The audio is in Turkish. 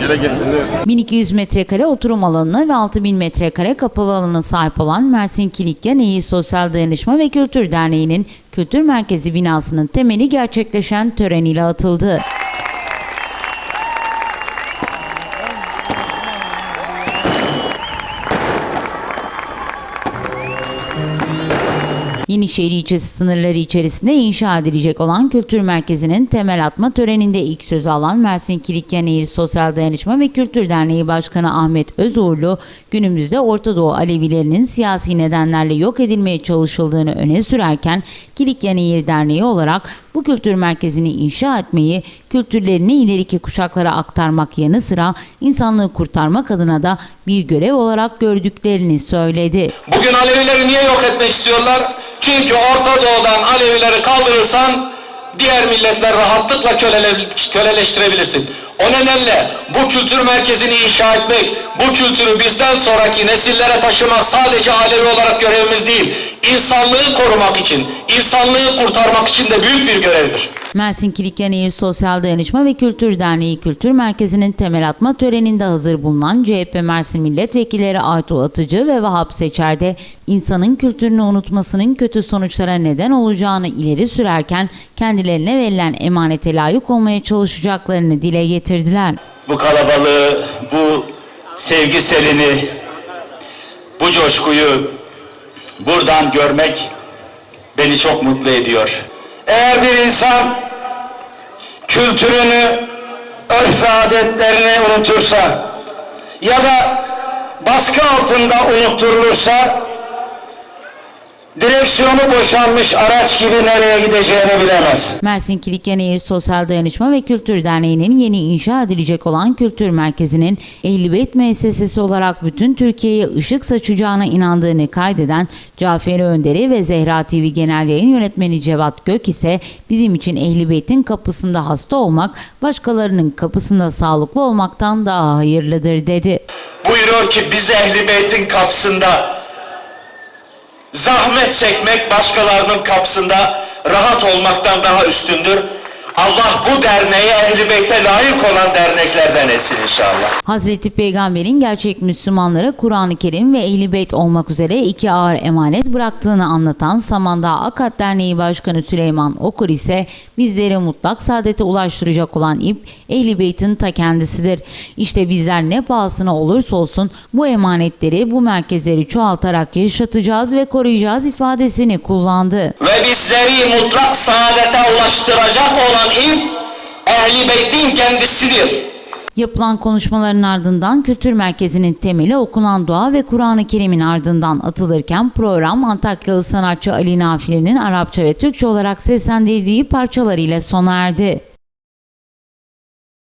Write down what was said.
Gele getirdi. 1200 metrekare oturum alanına ve 6000 metrekare kapalı alana sahip olan Mersin Kilikya Neyi Sosyal Dayanışma ve Kültür Derneği'nin Kültür Merkezi binasının temeli gerçekleşen tören ile atıldı. Yenişehir ilçesi sınırları içerisinde inşa edilecek olan kültür merkezinin temel atma töreninde ilk sözü alan Mersin Kilikya Nehir Sosyal Dayanışma ve Kültür Derneği Başkanı Ahmet Özuğurlu, günümüzde Orta Doğu Alevilerinin siyasi nedenlerle yok edilmeye çalışıldığını öne sürerken, Kilikya Nehir Derneği olarak bu kültür merkezini inşa etmeyi, kültürlerini ileriki kuşaklara aktarmak yanı sıra insanlığı kurtarmak adına da bir görev olarak gördüklerini söyledi. Bugün Alevileri niye yok etmek istiyorlar? Çünkü Orta Doğu'dan Alevileri kaldırırsan diğer milletler rahatlıkla kölele- köleleştirebilirsin. O nedenle bu kültür merkezini inşa etmek, bu kültürü bizden sonraki nesillere taşımak sadece Alevi olarak görevimiz değil, insanlığı korumak için, insanlığı kurtarmak için de büyük bir görevdir. Mersin Kilikya Nehir Sosyal Dayanışma ve Kültür Derneği Kültür Merkezi'nin temel atma töreninde hazır bulunan CHP Mersin Milletvekilleri Aytuğ Atıcı ve Vahap Seçer de insanın kültürünü unutmasının kötü sonuçlara neden olacağını ileri sürerken kendilerine verilen emanete layık olmaya çalışacaklarını dile getirdiler. bu kalabalığı, bu sevgi selini, bu coşkuyu buradan görmek beni çok mutlu ediyor. Eğer bir insan kültürünü, örf ve adetlerini unutursa ya da baskı altında unutturulursa direksiyonu boşalmış araç gibi nereye gideceğini bilemez. Mersin Kilikya Nehir Sosyal Dayanışma ve Kültür Derneği'nin yeni inşa edilecek olan kültür merkezinin Ehl-i Beyt müessesesi olarak bütün Türkiye'ye ışık saçacağına inandığını kaydeden Cafer Önderi ve Zehra TV Genel Yayın Yönetmeni Cevat Gök ise bizim için Ehl-i Beyt'in kapısında hasta olmak başkalarının kapısında sağlıklı olmaktan daha hayırlıdır dedi. buyuruyor ki biz Ehli Beyt'in kapısında zahmet çekmek başkalarının kapısında rahat olmaktan daha üstündür. Allah bu derneği Ehli Beyt'e layık olan derneklerden etsin inşallah. Hazreti Peygamber'in gerçek Müslümanlara Kur'an-ı Kerim ve Ehl-i Beyt olmak üzere iki ağır emanet bıraktığını anlatan Samandağ Akat Derneği Başkanı Süleyman Okur ise bizleri mutlak saadete ulaştıracak olan ip Ehl-i Beyt'in ta kendisidir. İşte bizler ne pahasına olursa olsun bu emanetleri, bu merkezleri çoğaltarak yaşatacağız ve koruyacağız ifadesini kullandı. Ve bizleri mutlak saadete ulaştıracak olan ip Ehli Beyt'in kendisidir. Yapılan konuşmaların ardından kültür merkezinin temeli okunan dua ve Kur'an-ı Kerim'in ardından atılırken program Antakyalı sanatçı Ali Nafili'nin Arapça ve Türkçe olarak seslendirdiği parçalarıyla sona erdi.